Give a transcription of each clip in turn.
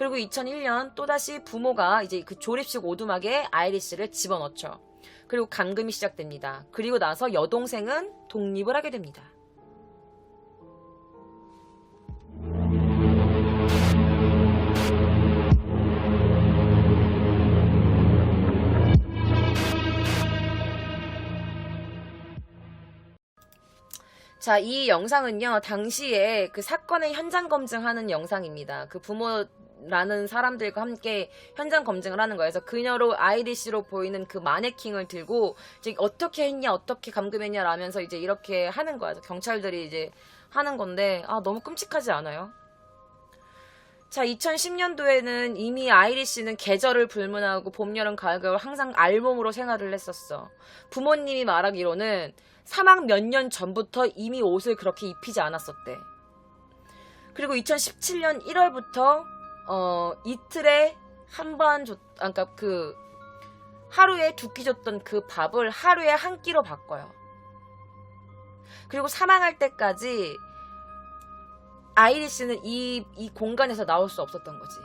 그리고 2001년 또다시 부모가 이제 그 조립식 오두막에 아이리시를 집어넣죠. 그리고 감금이 시작됩니다. 그리고 나서 여동생은 독립을 하게 됩니다. 자, 이 영상은요, 당시에 그 사건의 현장 검증하는 영상입니다. 그 부모 라는 사람들과 함께 현장 검증을 하는 거예요. 그래서 그녀로 아이리시로 보이는 그 마네킹을 들고 이제 어떻게 했냐, 어떻게 감금했냐 라면서 이제 이렇게 하는. 그래서 경찰들이 이제 하는 건데, 아, 너무 끔찍하지 않아요? 자, 2010년도에는 이미 아이리 씨는 계절을 불문하고 봄, 여름, 가을, 겨울 항상 알몸으로 생활을 했었어. 부모님이 말하기로는 사망 몇 년 전부터 이미 옷을 그렇게 입히지 않았었대. 그리고 2017년 1월부터 어, 이틀에 한 번 줬, 아, 그러니까 그 하루에 두 끼 줬던 그 밥을 하루에 한 끼로 바꿔요. 그리고 사망할 때까지 아이리스는 이, 이 공간에서 나올 수 없었던 거지.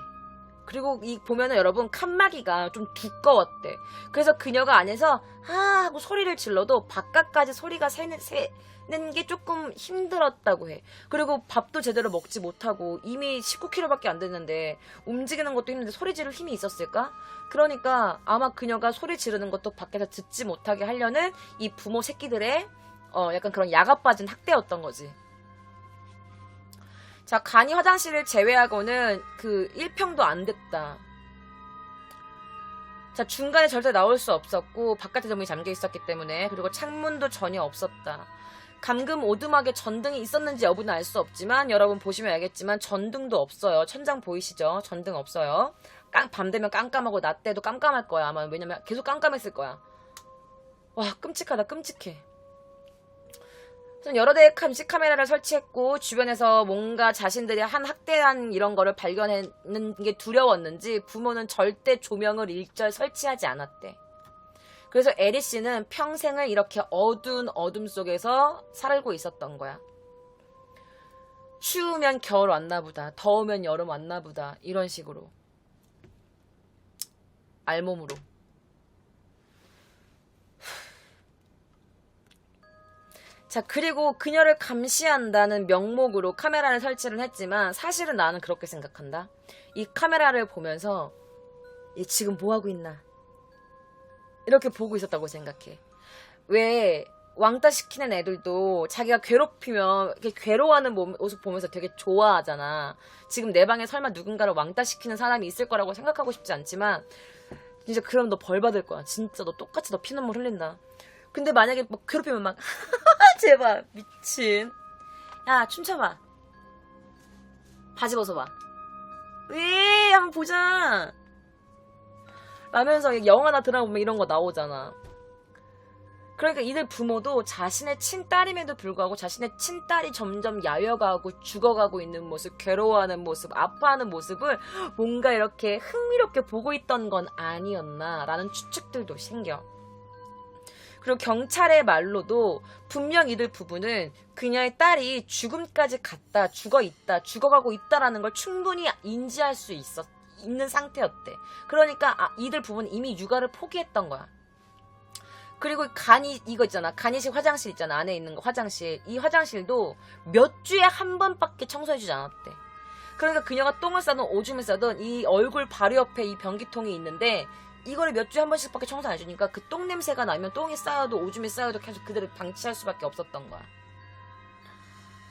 그리고 이 보면은 여러분 칸막이가 좀 두꺼웠대. 그래서 그녀가 안에서 아 하고 소리를 질러도 바깥까지 소리가 새는, 새는 게 조금 힘들었다고 해. 그리고 밥도 제대로 먹지 못하고 이미 19kg밖에 안 됐는데 움직이는 것도 힘든데 소리 지를 힘이 있었을까? 그러니까 아마 그녀가 소리 지르는 것도 밖에서 듣지 못하게 하려는 이 부모 새끼들의 어 약간 그런 야가 빠진 학대였던 거지. 자, 간이 화장실을 제외하고는 그 1평도 안 됐다. 자, 중간에 절대 나올 수 없었고, 바깥에 문이 잠겨 있었기 때문에, 그리고 창문도 전혀 없었다. 감금 오두막에 전등이 있었는지 여부는 알 수 없지만, 여러분 보시면 알겠지만, 전등도 없어요. 천장 보이시죠? 전등 없어요. 깜, 밤 되면 깜깜하고, 낮 때도 깜깜할 거야. 아마 왜냐면 계속 깜깜했을 거야. 와, 끔찍하다, 끔찍해. 여러 대의 감시 카메라를 설치했고 주변에서 뭔가 자신들이 한 학대한 이런 거를 발견하는 게 두려웠는지 부모는 절대 조명을 일절 설치하지 않았대. 그래서 에리 씨는 평생을 이렇게 어두운 어둠 속에서 살고 있었던 거야. 추우면 겨울 왔나 보다. 더우면 여름 왔나 보다. 이런 식으로. 알몸으로. 자, 그리고 그녀를 감시한다는 명목으로 카메라를 설치를 했지만 사실은 나는 그렇게 생각한다. 이 카메라를 보면서 얘 지금 뭐 하고 있나? 이렇게 보고 있었다고 생각해. 왜 왕따 시키는 애들도 자기가 괴롭히면 이렇게 괴로워하는 모습 보면서 되게 좋아하잖아. 지금 내 방에 설마 누군가를 왕따 시키는 사람이 있을 거라고 생각하고 싶지 않지만 진짜 그럼 너 벌 받을 거야. 진짜 너 똑같이 너 피눈물 흘린다. 근데 만약에 막 괴롭히면 막 제발 미친 야 춤춰봐 바지 벗어봐 왜 한번 보자 라면서 영화나 드라마 보면 이런 거 나오잖아 그러니까 이들 부모도 자신의 친딸임에도 불구하고 자신의 친딸이 점점 야여가고 죽어가고 있는 모습, 괴로워하는 모습, 아파하는 모습을 뭔가 이렇게 흥미롭게 보고 있던 건 아니었나라는 추측들도 생겨. 그리고 경찰의 말로도 분명 이들 부부는 그녀의 딸이 죽음까지 갔다, 죽어 있다, 죽어가고 있다라는 걸 충분히 인지할 수 있었, 있는 상태였대. 그러니까 아, 이들 부부는 이미 육아를 포기했던 거야. 그리고 간이 이거 있잖아. 간이식 화장실 있잖아. 안에 있는 거 화장실. 이 화장실도 몇 주에 한 번밖에 청소해주지 않았대. 그러니까 그녀가 똥을 싸든 오줌을 싸든 이 얼굴 바로 옆에 이 변기통이 있는데 이거를 몇 주에 한 번씩밖에 청소 안 해주니까 그 똥 냄새가 나면 똥이 쌓여도 오줌이 쌓여도 계속 그대로 방치할 수밖에 없었던 거야.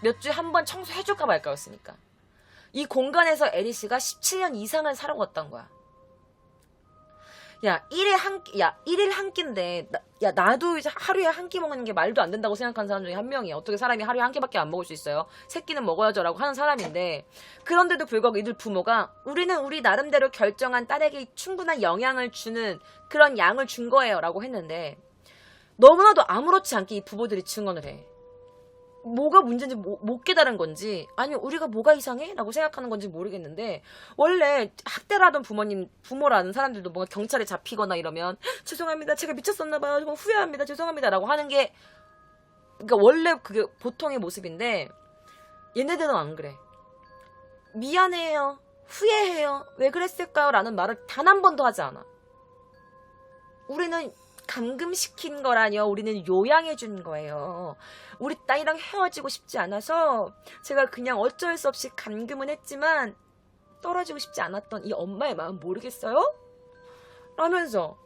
몇 주에 한 번 청소해줄까 말까였으니까. 이 공간에서 에리스가 17년 이상을 살아왔던 거야. 야, 1일 한, 끼, 야, 1일 한 끼인데, 나, 야, 나도 이제 하루에 한 끼 먹는 게 말도 안 된다고 생각하는 사람 중에 한 명이야. 어떻게 사람이 하루에 한 끼밖에 안 먹을 수 있어요? 새끼는 먹어야죠 라고 하는 사람인데, 그런데도 불구하고 이들 부모가, 우리는 우리 나름대로 결정한 딸에게 충분한 영향을 주는 그런 양을 준 거예요. 라고 했는데, 너무나도 아무렇지 않게 이 부부들이 증언을 해. 뭐가 문제인지 못, 못 깨달은 건지 아니 우리가 뭐가 이상해? 라고 생각하는 건지 모르겠는데 원래 학대를 하던 부모님 부모라는 사람들도 뭔가 경찰에 잡히거나 이러면 죄송합니다 제가 미쳤었나 봐요 정말 후회합니다 죄송합니다 라고 하는 게 그러니까 원래 그게 보통의 모습인데 얘네들은 안 그래 미안해요 후회해요. 왜 그랬을까요? 라는 말을 단 한 번도 하지 않아. 우리는 감금시킨 거라뇨. 우리는 요양해 준 거예요. 우리 딸이랑 헤어지고 싶지 않아서 제가 그냥 어쩔 수 없이 감금은 했지만 떨어지고 싶지 않았던 이 엄마의 마음 모르겠어요? 라면서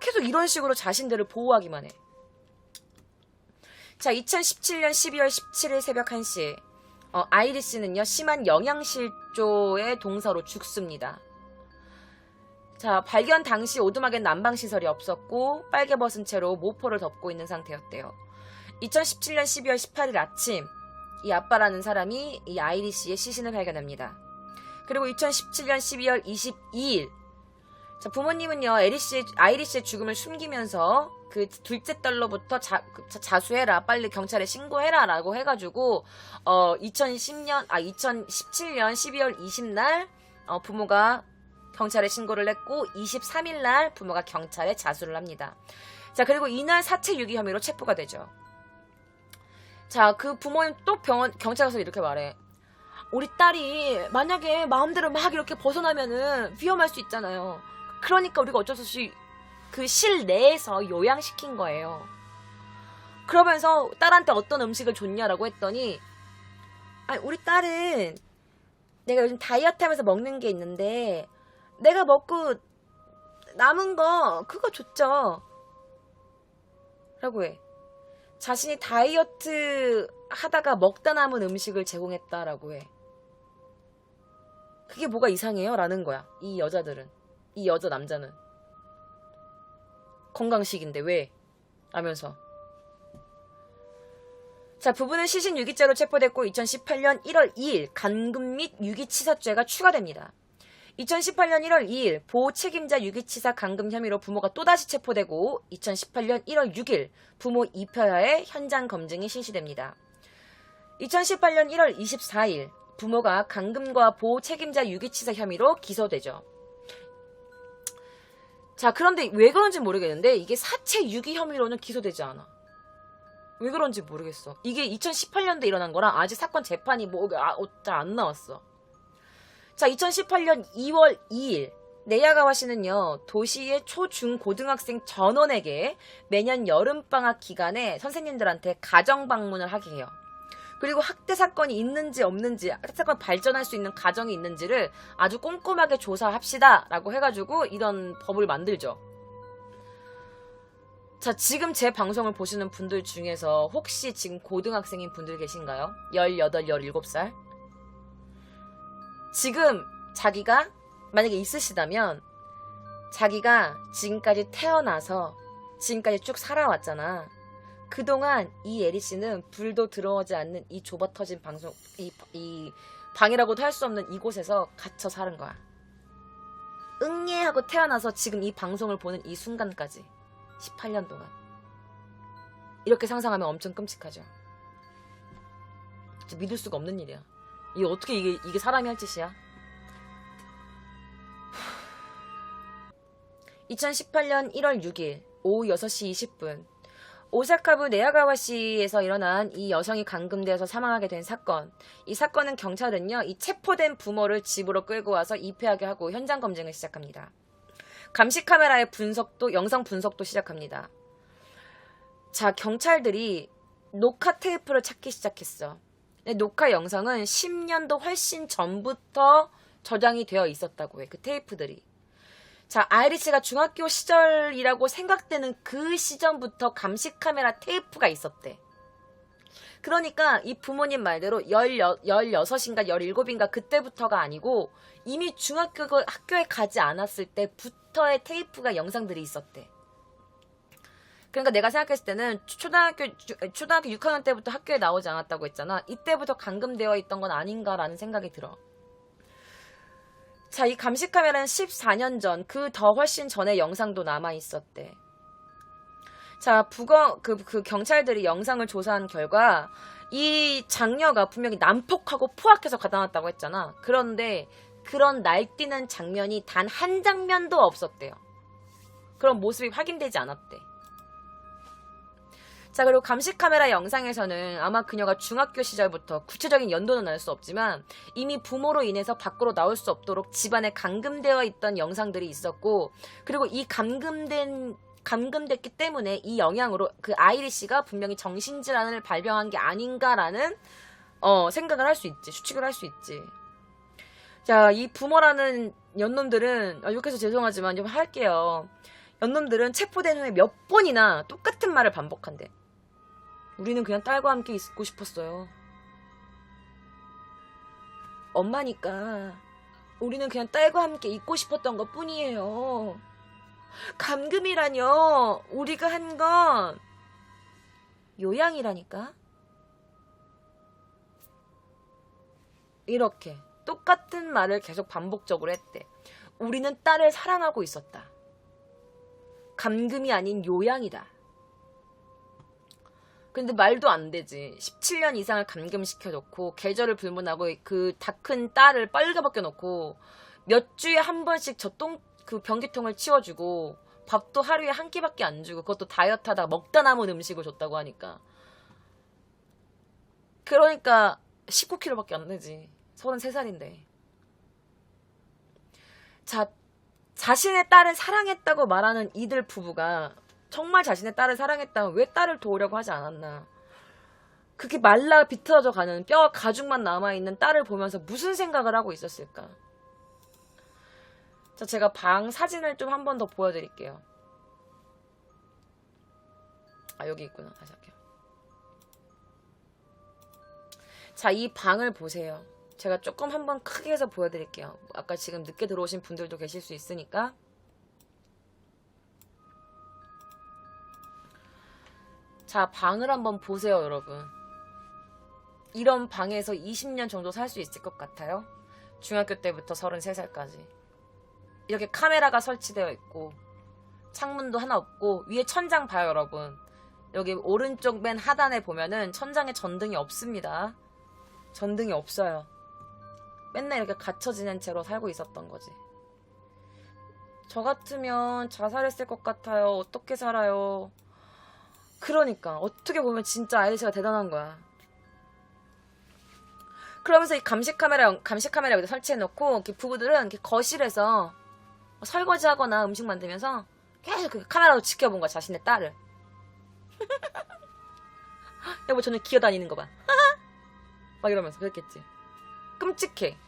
계속 이런 식으로 자신들을 보호하기만 해. 자, 2017년 12월 17일 새벽 1시. 어, 아이리스는요, 심한 영양실조의 동사로 죽습니다. 자, 발견 당시 오두막엔 난방 시설이 없었고, 빨개 벗은 채로 모포를 덮고 있는 상태였대요. 2017년 12월 18일 아침, 이 아빠라는 사람이 이 아이리 씨의 시신을 발견합니다. 그리고 2017년 12월 22일, 자, 부모님은요, 에리 씨, 아이리 씨의 죽음을 숨기면서 그 둘째 딸로부터 자, 그 자- 자수해라, 빨리 경찰에 신고해라, 라고 해가지고, 어, 2010년, 아, 2017년 12월 20날, 어, 부모가 경찰에 신고를 했고, 23일 날 부모가 경찰에 자수를 합니다. 자, 그리고 이날 사체 유기 혐의로 체포가 되죠. 자, 그 부모님 또 병원, 경찰 가서 이렇게 말해. 우리 딸이 만약에 마음대로 막 이렇게 벗어나면은 위험할 수 있잖아요. 그러니까 우리가 어쩔 수 없이 그 실내에서 요양시킨 거예요. 그러면서 딸한테 어떤 음식을 줬냐라고 했더니, 아니, 우리 딸은 내가 요즘 다이어트 하면서 먹는 게 있는데, 내가 먹고 남은 거, 그거 줬죠. 라고 해. 자신이 다이어트 하다가 먹다 남은 음식을 제공했다라고 해. 그게 뭐가 이상해요? 라는 거야. 이 여자들은. 이 여자 남자는. 건강식인데 왜? 라면서. 자, 부부는 시신 유기죄로 체포됐고 2018년 1월 2일 간금 및 유기치사죄가 추가됩니다. 2018년 1월 2일 보호 책임자 유기치사 감금 혐의로 부모가 또다시 체포되고 2018년 1월 6일 부모 입혀야의 현장 검증이 실시됩니다. 2018년 1월 24일 부모가 감금과 보호 책임자 유기치사 혐의로 기소되죠. 자, 그런데 왜 그런지 모르겠는데 이게 사체 유기 혐의로는 기소되지 않아. 왜 그런지 모르겠어. 이게 2018년도에 일어난 거랑 아직 사건 재판이 뭐, 아, 잘 안 나왔어. 자, 2018년 2월 2일 네야가와 씨는요, 도시의 초, 중, 고등학생 전원에게 매년 여름방학 기간에 선생님들한테 가정 방문을 하게 해요. 그리고 학대 사건이 있는지 없는지, 학대 사건 발전할 수 있는 가정이 있는지를 아주 꼼꼼하게 조사합시다. 라고 해가지고 이런 법을 만들죠. 자, 지금 제 방송을 보시는 분들 중에서 혹시 지금 고등학생인 분들 계신가요? 18, 17살? 지금 자기가 만약에 있으시다면 자기가 지금까지 태어나서 지금까지 쭉 살아왔잖아. 그동안 이 에리 씨는 불도 들어오지 않는 이 좁아 터진 방송, 이, 이 방이라고도 할 수 없는 이곳에서 갇혀 사는 거야. 응애 하고 태어나서 지금 이 방송을 보는 이 순간까지 18년 동안 이렇게 상상하면 엄청 끔찍하죠. 믿을 수가 없는 일이야. 이게 어떻게 이게 이게 사람이 할 짓이야? 2018년 1월 6일 오후 6시 20분 오사카부 네야가와시에서 일어난 이 여성이 감금되어서 사망하게 된 사건. 이 사건은 경찰은요, 이 체포된 부모를 집으로 끌고 와서 입회하게 하고 현장 검증을 시작합니다. 감시 카메라의 분석도, 영상 분석도 시작합니다. 자, 경찰들이 녹화 테이프를 찾기 시작했어. 근데 녹화 영상은 10년도 훨씬 전부터 저장이 되어 있었다고 해, 그 테이프들이. 자, 아이리스가 중학교 시절이라고 생각되는 그 시점부터 감시 카메라 테이프가 있었대. 그러니까 이 부모님 말대로 16, 16인가 17인가 그때부터가 아니고 이미 중학교 그 학교에 가지 않았을 때부터의 테이프가 영상들이 있었대. 그러니까 내가 생각했을 때는 초등학교 초등학교 6학년 때부터 학교에 나오지 않았다고 했잖아. 이때부터 감금되어 있던 건 아닌가라는 생각이 들어. 자, 이 감시 카메라는 14년 전, 그 더 훨씬 전에 영상도 남아 있었대. 자, 북어 그, 그 경찰들이 영상을 조사한 결과 이 장녀가 분명히 난폭하고 포악해서 가다 놨다고 했잖아. 그런데 그런 날뛰는 장면이 단 한 장면도 없었대요. 그런 모습이 확인되지 않았대. 자, 그리고 감시 카메라 영상에서는 아마 그녀가 중학교 시절부터 구체적인 연도는 알 수 없지만 이미 부모로 인해서 밖으로 나올 수 없도록 집안에 감금되어 있던 영상들이 있었고 그리고 이 감금된 감금됐기 때문에 이 영향으로 그 아이리 씨가 분명히 정신질환을 발병한 게 아닌가라는 어, 생각을 할 수 있지. 추측을 할 수 있지. 자, 이 부모라는 연놈들은 아, 욕해서 죄송하지만 좀 할게요. 연놈들은 체포된 후에 몇 번이나 똑같은 말을 반복한대. 우리는 그냥 딸과 함께 있고 싶었어요. 엄마니까 우리는 그냥 딸과 함께 있고 싶었던 것 뿐이에요. 감금이라뇨. 우리가 한 건 요양이라니까. 이렇게 똑같은 말을 계속 반복적으로 했대. 우리는 딸을 사랑하고 있었다. 감금이 아닌 요양이다. 근데 말도 안 되지. 17년 이상을 감금시켜 놓고 계절을 불문하고 그 다 큰 딸을 빨가벗겨 놓고 몇 주에 한 번씩 저 똥 그 변기통을 치워주고 밥도 하루에 한 끼밖에 안 주고 그것도 다이어트 하다가 먹다 남은 음식을 줬다고 하니까 그러니까 19kg밖에 안 되지. 33살인데. 자, 자신의 딸을 사랑했다고 말하는 이들 부부가 정말 자신의 딸을 사랑했다면 왜 딸을 도우려고 하지 않았나? 그게 말라 비틀어져 가는 뼈와 가죽만 남아있는 딸을 보면서 무슨 생각을 하고 있었을까? 자, 제가 방 사진을 좀 한 번 더 보여드릴게요. 아, 여기 있구나. 다시 할게요. 자, 이 방을 보세요. 제가 조금 한번 크게 해서 보여드릴게요. 아까 지금 늦게 들어오신 분들도 계실 수 있으니까. 자, 방을 한번 보세요, 여러분. 이런 방에서 20년 정도 살 수 있을 것 같아요. 중학교 때부터 33살까지. 이렇게 카메라가 설치되어 있고, 창문도 하나 없고, 위에 천장 봐요, 여러분. 여기 오른쪽 맨 하단에 보면은 천장에 전등이 없습니다. 전등이 없어요. 맨날 이렇게 갇혀 지낸 채로 살고 있었던 거지. 저 같으면 자살했을 것 같아요. 어떻게 살아요? 그러니까 어떻게 보면 진짜 아이리시가 대단한 거야. 그러면서 이 감시 카메라 감시 카메라 여기다 설치해 놓고 부부들은 이렇게 거실에서 설거지하거나 음식 만들면서 계속 그 카메라로 지켜본 거야 자신의 딸을. 여보 저는 기어다니는 거 봐. 막 이러면서 그랬겠지. 끔찍해.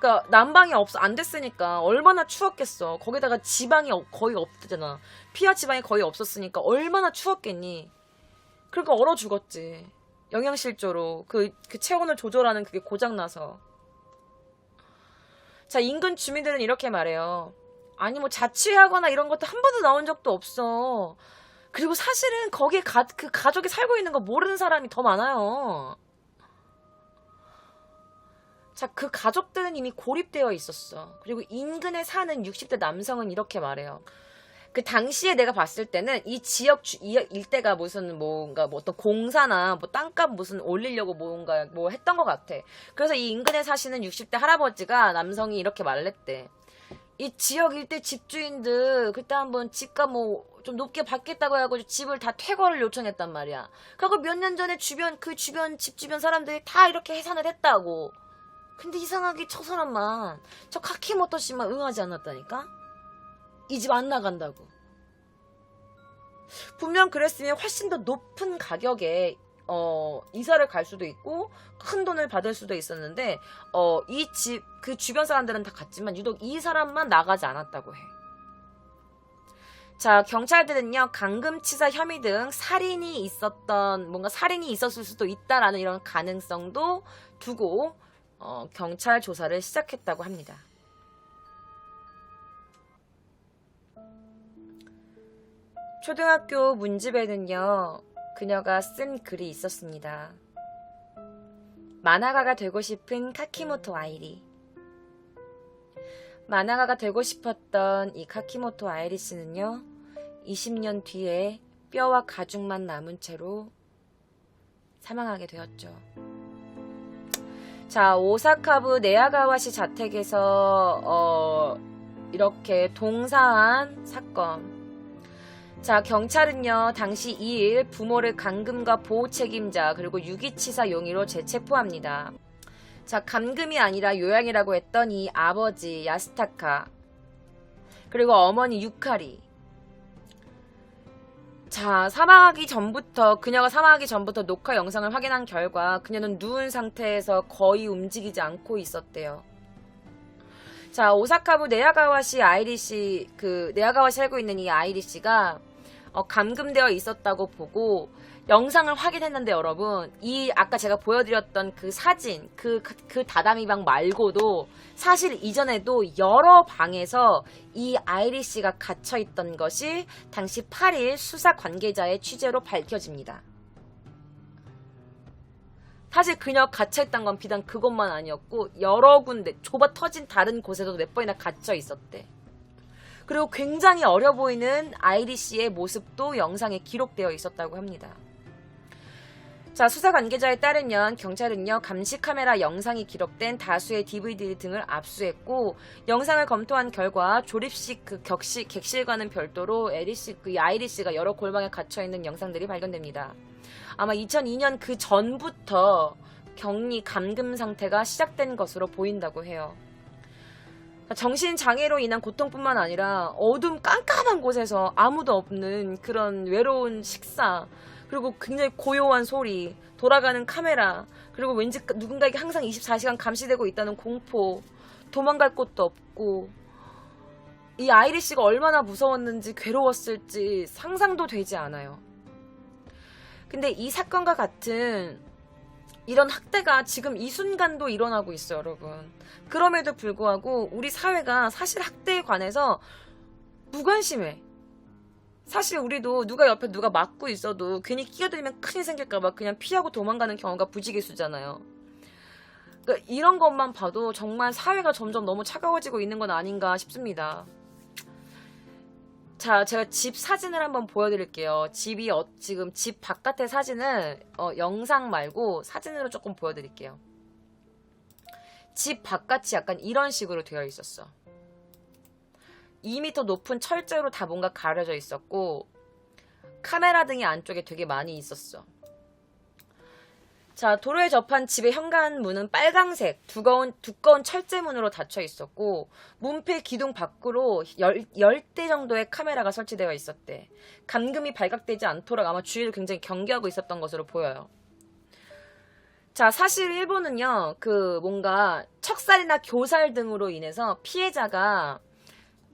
그러니까 난방이 없안 됐으니까 얼마나 추웠겠어. 거기다가 지방이 없- 거의 없대잖아. 피하 지방이 거의 없었으니까 얼마나 추웠겠니. 그러니까 얼어 죽었지. 영양실조로 그, 그 체온을 조절하는 그게 고장 나서. 자 인근 주민들은 이렇게 말해요. 아니 뭐 자취하거나 이런 것도 한 번도 나온 적도 없어. 그리고 사실은 거기에 가, 그 가족이 살고 있는 거 모르는 사람이 더 많아요. 자, 그 가족들은 이미 고립되어 있었어. 그리고 인근에 사는 60대 남성은 이렇게 말해요. 그 당시에 내가 봤을 때는 이 지역 주, 이 일대가 무슨 뭔가 뭐 어떤 공사나 뭐 땅값 무슨 올리려고 뭔가 뭐 했던 것 같아. 그래서 이 인근에 사시는 60대 할아버지가 남성이 이렇게 말을 했대. 이 지역 일대 집주인들 그때 한번 집값 뭐 좀 높게 받겠다고 해가지고 집을 다 퇴거를 요청했단 말이야. 그리고 몇 년 전에 주변 그 주변 집 주변 사람들이 다 이렇게 해산을 했다고. 근데 이상하게 저 사람만 저 카키모토 씨만 응하지 않았다니까? 이 집 안 나간다고. 분명 그랬으면 훨씬 더 높은 가격에 어, 이사를 갈 수도 있고 큰 돈을 받을 수도 있었는데 어, 이 집 그 주변 사람들은 다 갔지만 유독 이 사람만 나가지 않았다고 해. 자, 경찰들은요, 강금치사 혐의 등 살인이 있었던, 뭔가 살인이 있었을 수도 있다라는 이런 가능성도 두고, 어, 경찰 조사를 시작했다고 합니다. 초등학교 문집에는요, 그녀가 쓴 글이 있었습니다. 만화가가 되고 싶은 카키모토 아이리. 만화가가 되고 싶었던 이 카키모토 아이리 씨는요, 20년 뒤에 뼈와 가죽만 남은 채로 사망하게 되었죠. 자, 오사카부 네아가와시 자택에서 어, 이렇게 동사한 사건. 자, 경찰은요, 당시 2일 부모를 감금과 보호 책임자, 그리고 유기치사 용의로 재체포합니다. 자, 감금이 아니라 요양이라고 했던 이 아버지, 야스타카. 그리고 어머니, 유카리. 자, 사망하기 전부터, 그녀가 사망하기 전부터 녹화 영상을 확인한 결과, 그녀는 누운 상태에서 거의 움직이지 않고 있었대요. 자, 오사카부 네야가와시 아이리시, 그, 네야가와시 살고 있는 이 아이리시가, 어, 감금되어 있었다고 보고, 영상을 확인했는데 여러분, 이, 아까 제가 보여드렸던 그 사진, 그, 그, 그 다다미 방 말고도, 사실 이전에도 여러 방에서 이 아이리시가 갇혀있던 것이 당시 8일 수사 관계자의 취재로 밝혀집니다. 사실 그녀 갇혀있던 건 비단 그것만 아니었고 여러 군데 좁아 터진 다른 곳에도 몇 번이나 갇혀 있었대. 그리고 굉장히 어려 보이는 아이리 씨의 모습도 영상에 기록되어 있었다고 합니다. 자, 수사 관계자에 따르면 경찰은요, 감시 카메라 영상이 기록된 다수의 DVD 등을 압수했고, 영상을 검토한 결과 조립식 그 격시, 객실과는 별도로 에리 씨, 그 아이리 씨가 여러 골방에 갇혀있는 영상들이 발견됩니다. 아마 2002년 그 전부터 격리 감금 상태가 시작된 것으로 보인다고 해요. 정신장애로 인한 고통뿐만 아니라 어둠 깜깜한 곳에서 아무도 없는 그런 외로운 식사, 그리고 굉장히 고요한 소리, 돌아가는 카메라, 그리고 왠지 누군가에게 항상 24시간 감시되고 있다는 공포, 도망갈 곳도 없고, 이 아이리 씨가 얼마나 무서웠는지 괴로웠을지 상상도 되지 않아요. 근데 이 사건과 같은 이런 학대가 지금 이 순간도 일어나고 있어요, 여러분. 그럼에도 불구하고 우리 사회가 사실 학대에 관해서 무관심해. 사실 우리도 누가 옆에 누가 맞고 있어도 괜히 끼어들면 큰일 생길까봐 그냥 피하고 도망가는 경우가 부지기수잖아요. 그러니까 이런 것만 봐도 정말 사회가 점점 너무 차가워지고 있는 건 아닌가 싶습니다. 자, 제가 집 사진을 한번 보여드릴게요. 집이 어, 지금 집 바깥의 사진을 어, 영상 말고 사진으로 조금 보여드릴게요. 집 바깥이 약간 이런 식으로 되어 있었어. 2m 높은 철제로 다 뭔가 가려져 있었고 카메라 등이 안쪽에 되게 많이 있었어. 자, 도로에 접한 집의 현관문은 빨강색, 두꺼운, 두꺼운 철제문으로 닫혀 있었고, 문패 기둥 밖으로 열, 10대 정도의 카메라가 설치되어 있었대. 감금이 발각되지 않도록 아마 주위를 굉장히 경계하고 있었던 것으로 보여요. 자, 사실 일본은요, 그 뭔가 척살이나 교살 등으로 인해서 피해자가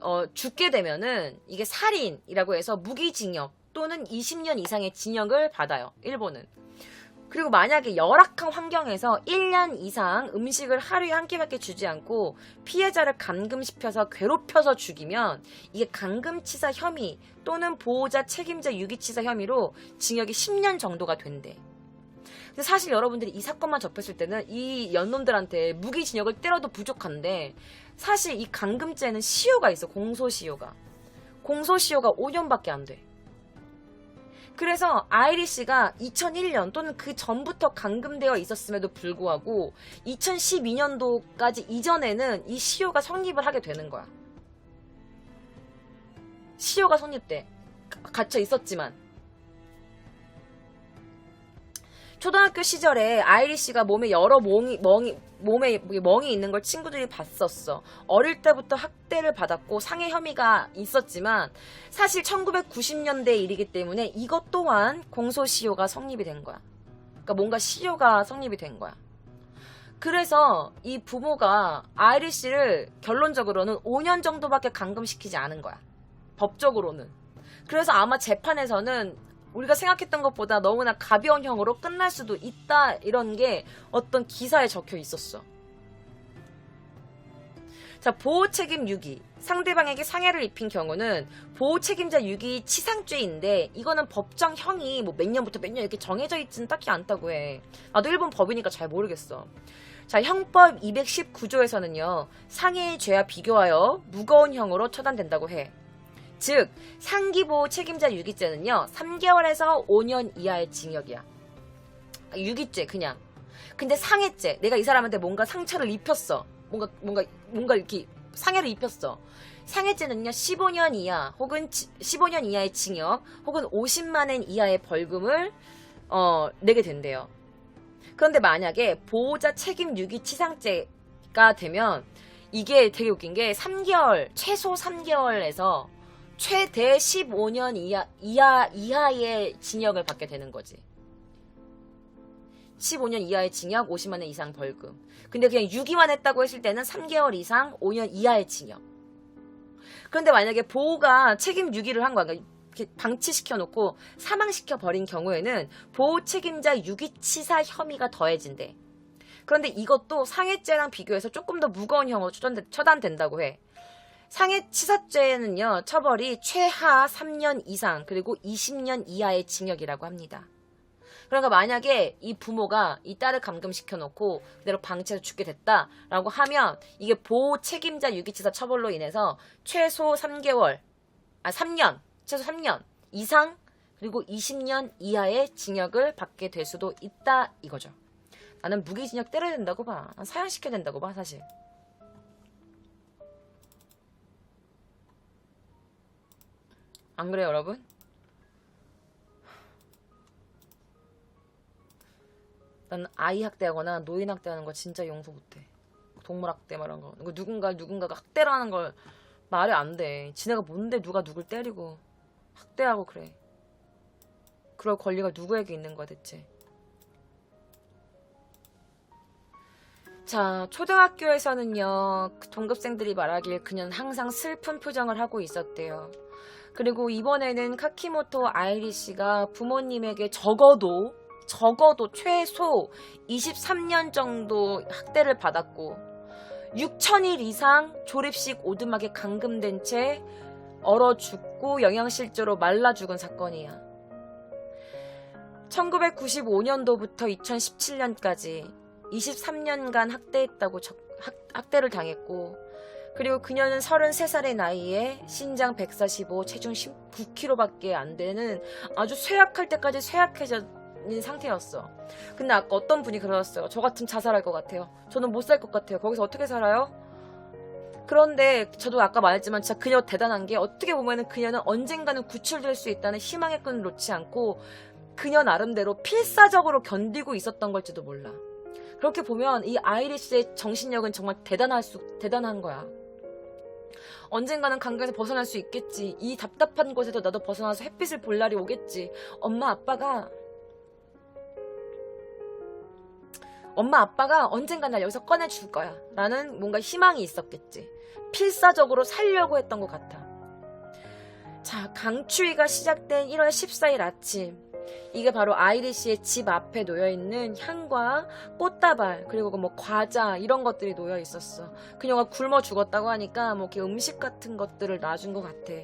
어, 죽게 되면은 이게 살인이라고 해서 무기징역 또는 20년 이상의 징역을 받아요. 일본은. 그리고 만약에 열악한 환경에서 1년 이상 음식을 하루에 한 끼밖에 주지 않고 피해자를 감금시켜서 괴롭혀서 죽이면 이게 감금치사 혐의 또는 보호자 책임자 유기치사 혐의로 징역이 10년 정도가 된대. 근데 사실 여러분들이 이 사건만 접했을 때는 이 연놈들한테 무기징역을 때려도 부족한데 사실 이 감금죄는 시효가 있어 공소시효가 공소시효가 5년밖에 안 돼. 그래서 아이리 씨가 2001년 또는 그 전부터 감금되어 있었음에도 불구하고 2012년도까지 이전에는 이 시효가 성립을 하게 되는 거야. 시효가 성립돼. 갇혀 있었지만. 초등학교 시절에 아이리 씨가 몸에 여러 멍이, 멍이, 몸에 멍이 있는 걸 친구들이 봤었어. 어릴 때부터 학대를 받았고 상해 혐의가 있었지만 사실 1990년대 일이기 때문에 이것 또한 공소시효가 성립이 된 거야. 그러니까 뭔가 시효가 성립이 된 거야. 그래서 이 부모가 아이리 씨를 결론적으로는 5년 정도밖에 감금시키지 않은 거야. 법적으로는. 그래서 아마 재판에서는 우리가 생각했던 것보다 너무나 가벼운 형으로 끝날 수도 있다 이런 게 어떤 기사에 적혀 있었어. 자, 보호 책임 유기. 상대방에게 상해를 입힌 경우는 보호 책임자 유기 치상죄인데 이거는 법정 형이 뭐 몇 년부터 몇 년 이렇게 정해져 있지는 딱히 않다고 해. 나도 일본 법이니까 잘 모르겠어. 자, 형법 219조에서는요. 상해의 죄와 비교하여 무거운 형으로 처단된다고 해. 즉 상기보호 책임자 유기죄는요 3개월에서 5년 이하의 징역이야 유기죄 그냥 근데 상해죄 내가 이 사람한테 뭔가 상처를 입혔어 뭔가 뭔가 뭔가 이렇게 상해를 입혔어. 상해죄는요 15년 이하 혹은 지- 15년 이하의 징역 혹은 50만 원 이하의 벌금을 어, 내게 된대요. 그런데 만약에 보호자 책임 유기 치상죄가 되면 이게 되게 웃긴 게 3개월 최소 3개월에서 최대 15년 이하, 이하 이하의 징역을 받게 되는 거지. 15년 이하의 징역, 50만 원 이상 벌금. 근데 그냥 유기만 했다고 했을 때는 3개월 이상, 5년 이하의 징역. 그런데 만약에 보호가 책임 유기를 한 거야. 그러니까 방치시켜 놓고 사망시켜 버린 경우에는 보호 책임자 유기치사 혐의가 더해진대. 그런데 이것도 상해죄랑 비교해서 조금 더 무거운 형으로 처단- 처단된다고 해. 상해치사죄는요, 처벌이 최하 3년 이상, 그리고 20년 이하의 징역이라고 합니다. 그러니까 만약에 이 부모가 이 딸을 감금시켜 놓고 그대로 방치해서 죽게 됐다라고 하면 이게 보호 책임자 유기치사 처벌로 인해서 최소 3개월, 아 3년, 최소 3년 이상 그리고 20년 이하의 징역을 받게 될 수도 있다 이거죠. 나는 무기징역 때려야 된다고 봐. 난 사형시켜야 된다고 봐 사실. 안 그래요 여러분? 난 아이 학대하거나 노인 학대하는 거 진짜 용서 못해. 동물 학대 말한 거. 이거 누군가 누군가가 학대라는 걸 말이 안 돼. 지네가 뭔데 누가 누굴 때리고 학대하고 그래. 그럴 권리가 누구에게 있는 거야 대체. 자, 초등학교에서는요, 그 동급생들이 말하길 그녀는 항상 슬픈 표정을 하고 있었대요. 그리고 이번에는 카키모토 아이리 씨가 부모님에게 적어도 적어도 최소 23년 정도 학대를 받았고 6천일 이상 졸업식 오두막에 감금된 채 얼어 죽고 영양실조로 말라 죽은 사건이야. 1995년도부터 2017년까지 23년간 학대했다고 적- 학, 학대를 당했고 그리고 그녀는 33살의 나이에 신장 145, 체중 19kg밖에 안 되는 아주 쇠약할 때까지 쇠약해진 상태였어. 근데 아까 어떤 분이 그러셨어요. 저 같으면 자살할 것 같아요. 저는 못 살 것 같아요. 거기서 어떻게 살아요? 그런데 저도 아까 말했지만 진짜 그녀 대단한 게 어떻게 보면은 그녀는 언젠가는 구출될 수 있다는 희망의 끈을 놓지 않고 그녀 나름대로 필사적으로 견디고 있었던 걸지도 몰라. 그렇게 보면 이 아이리스의 정신력은 정말 대단할 수, 대단한 거야. 언젠가는 강가에서 벗어날 수 있겠지. 이 답답한 곳에서 나도 벗어나서 햇빛을 볼 날이 오겠지. 엄마 아빠가 엄마 아빠가 언젠가 날 여기서 꺼내줄 거야. 라는 뭔가 희망이 있었겠지. 필사적으로 살려고 했던 것 같아. 자, 강추위가 시작된 1월 14일 아침. 이게 바로 아이리 씨의 집 앞에 놓여 있는 향과 꽃다발 그리고 그뭐 과자 이런 것들이 놓여 있었어. 그녀가 굶어 죽었다고 하니까 뭐 음식 같은 것들을 놔준 것 같아.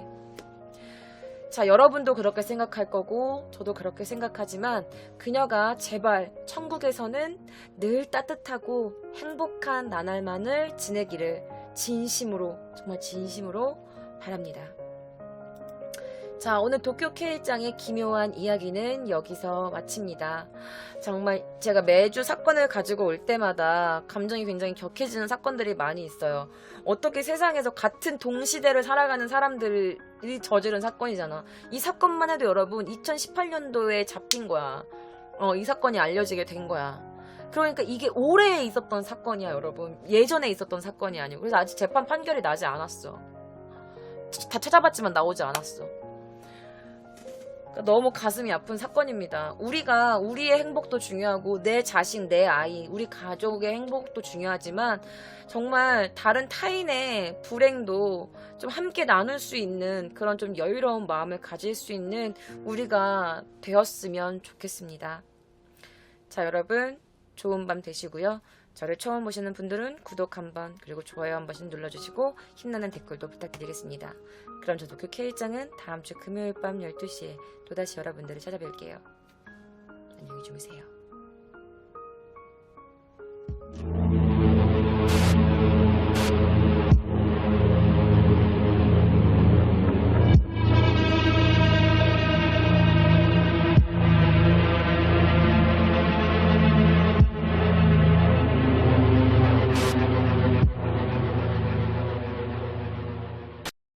자, 여러분도 그렇게 생각할 거고 저도 그렇게 생각하지만 그녀가 제발 천국에서는 늘 따뜻하고 행복한 나날만을 지내기를 진심으로 정말 진심으로 바랍니다. 자, 오늘 도쿄 K장의 기묘한 이야기는 여기서 마칩니다. 정말 제가 매주 사건을 가지고 올 때마다 감정이 굉장히 격해지는 사건들이 많이 있어요. 어떻게 세상에서 같은 동시대를 살아가는 사람들이 저지른 사건이잖아. 이 사건만 해도 여러분 2018년도에 잡힌 거야. 어, 이 사건이 알려지게 된 거야. 그러니까 이게 올해 있었던 사건이야, 여러분. 예전에 있었던 사건이 아니고. 그래서 아직 재판 판결이 나지 않았어. 다 찾아봤지만 나오지 않았어. 그러니까 너무 가슴이 아픈 사건입니다. 우리가 우리의 행복도 중요하고 내 자식, 내 아이, 우리 가족의 행복도 중요하지만 정말 다른 타인의 불행도 좀 함께 나눌 수 있는 그런 좀 여유로운 마음을 가질 수 있는 우리가 되었으면 좋겠습니다. 자, 여러분 좋은 밤 되시고요. 저를 처음 보시는 분들은 구독 한번 그리고 좋아요 한 번씩 눌러주시고 힘나는 댓글도 부탁드리겠습니다. 그럼 저도 그 K장은 다음 주 금요일 밤 12시에 또다시 여러분들을 찾아뵐게요. 안녕히 주무세요.